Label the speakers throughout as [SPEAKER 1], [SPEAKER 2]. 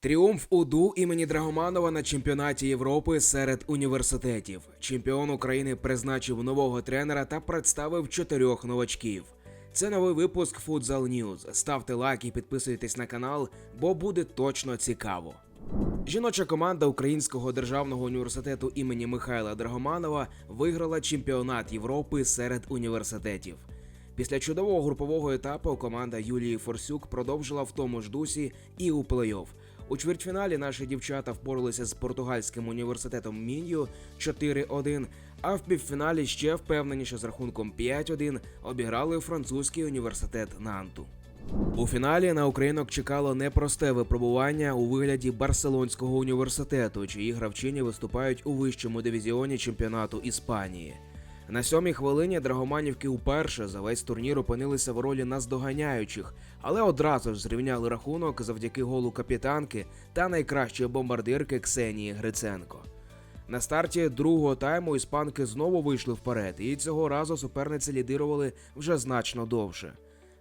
[SPEAKER 1] Тріумф УДУ імені Драгоманова на чемпіонаті Європи серед університетів. Чемпіон України призначив нового тренера та представив чотирьох новачків. Це новий випуск Futsal News. Ставте лайк і підписуйтесь на канал, бо буде точно цікаво. Жіноча команда Українського державного університету імені Михайла Драгоманова виграла чемпіонат Європи серед університетів. Після чудового групового етапу команда Юлії Форсюк продовжила в тому ж дусі і у плей-офф. У чвертьфіналі наші дівчата впоралися з португальським університетом Мін'ю 4-1, а в півфіналі ще впевненіше з рахунком 5-1 обіграли французький університет Нанту. У фіналі на українок чекало непросте випробування у вигляді Барселонського університету, чиї гравчині виступають у вищому дивізіоні чемпіонату Іспанії. На сьомій хвилині драгоманівки уперше за весь турнір опинилися в ролі наздоганяючих, але одразу ж зрівняли рахунок завдяки голу капітанки та найкращої бомбардирки Ксенії Гриценко. На старті другого тайму іспанки знову вийшли вперед, і цього разу суперниці лідирували вже значно довше.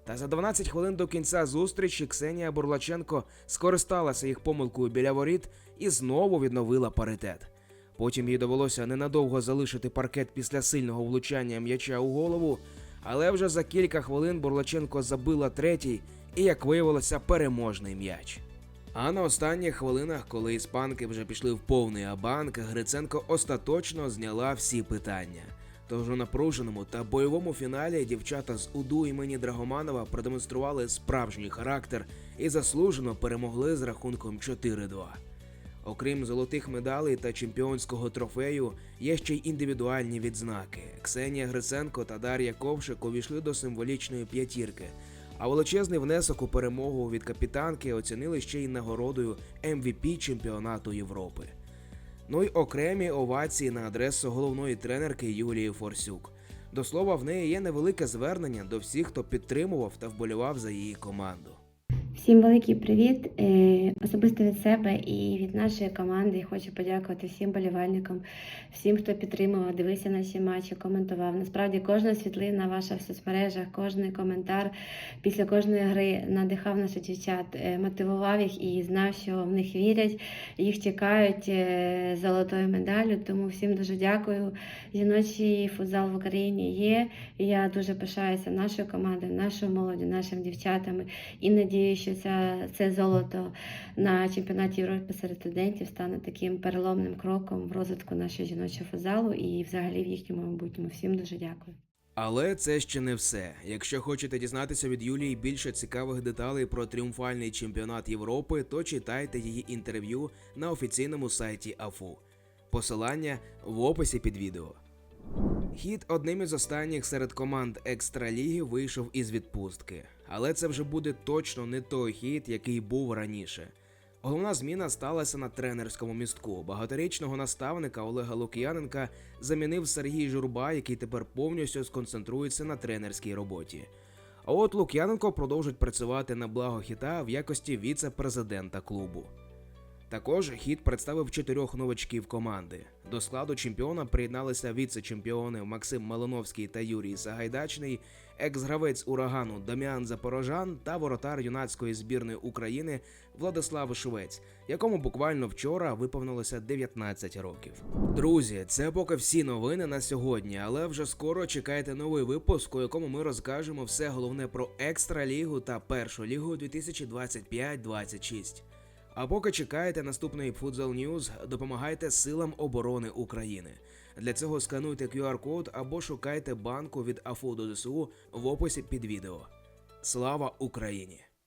[SPEAKER 1] Та за 12 хвилин до кінця зустрічі Ксенія Бурлаченко скористалася їх помилкою біля воріт і знову відновила паритет. Потім їй довелося ненадовго залишити паркет після сильного влучання м'яча у голову, але вже за кілька хвилин Бурлаченко забила третій і, як виявилося, переможний м'яч. А на останніх хвилинах, коли іспанки вже пішли в повний абанк, Гриценко остаточно зняла всі питання. Тож у напруженому та бойовому фіналі дівчата з УДУ імені Драгоманова продемонстрували справжній характер і заслужено перемогли з рахунком 4-2. Окрім золотих медалей та чемпіонського трофею, є ще й індивідуальні відзнаки. Ксенія Гриценко та Дар'я Ковшик увійшли до символічної п'ятірки. А величезний внесок у перемогу від капітанки оцінили ще й нагородою MVP чемпіонату Європи. Ну й окремі овації на адресу головної тренерки Юлії Форсюк. До слова, в неї є невелике звернення до всіх, хто підтримував та вболівав за її команду.
[SPEAKER 2] Всім великий привіт. Е, Особисто від себе і від нашої команди. Хочу подякувати всім болівальникам, всім, хто підтримував, дивився наші матчі, коментував. Насправді кожна світлина ваша в соцмережах, кожний коментар після кожної гри надихав наших дівчат, е, мотивував їх і знав, що в них вірять, їх чекають е, золотою медаллю. Тому всім дуже дякую. Жіночий футзал в Україні є. Я дуже пишаюся нашою командою, нашою молоді, нашими дівчатами і надію, що ця, це золото на чемпіонаті Європи серед студентів стане таким переломним кроком в розвитку нашого жіночого футзалу і взагалі в їхньому майбутньому. Всім дуже дякую.
[SPEAKER 1] Але це ще не все. Якщо хочете дізнатися від Юлії більше цікавих деталей про тріумфальний чемпіонат Європи, то читайте її інтерв'ю на офіційному сайті АФУ. Посилання в описі під відео. Хід одним із останніх серед команд екстраліги вийшов із відпустки, але це вже буде точно не той хід, який був раніше. Головна зміна сталася на тренерському містку. Багаторічного наставника Олега Лук'яненка замінив Сергій Журба, який тепер повністю сконцентрується на тренерській роботі. А от Лук'яненко продовжить працювати на благо хіта в якості віце-президента клубу. Також хід представив чотирьох новачків команди. До складу чемпіона приєдналися віце-чемпіони Максим Малиновський та Юрій Сагайдачний, екс-гравець урагану Дам'ян Запорожан та воротар юнацької збірної України Владислав Швець, якому буквально вчора виповнилося 19 років. Друзі, це поки всі новини на сьогодні, але вже скоро чекайте новий випуск, у якому ми розкажемо все головне про екстралігу та першу лігу 2025-26. А поки чекаєте наступний Futsal News, допомагайте силам оборони України. Для цього скануйте QR-код або шукайте банку від АФУ до ДСУ в описі під відео. Слава Україні!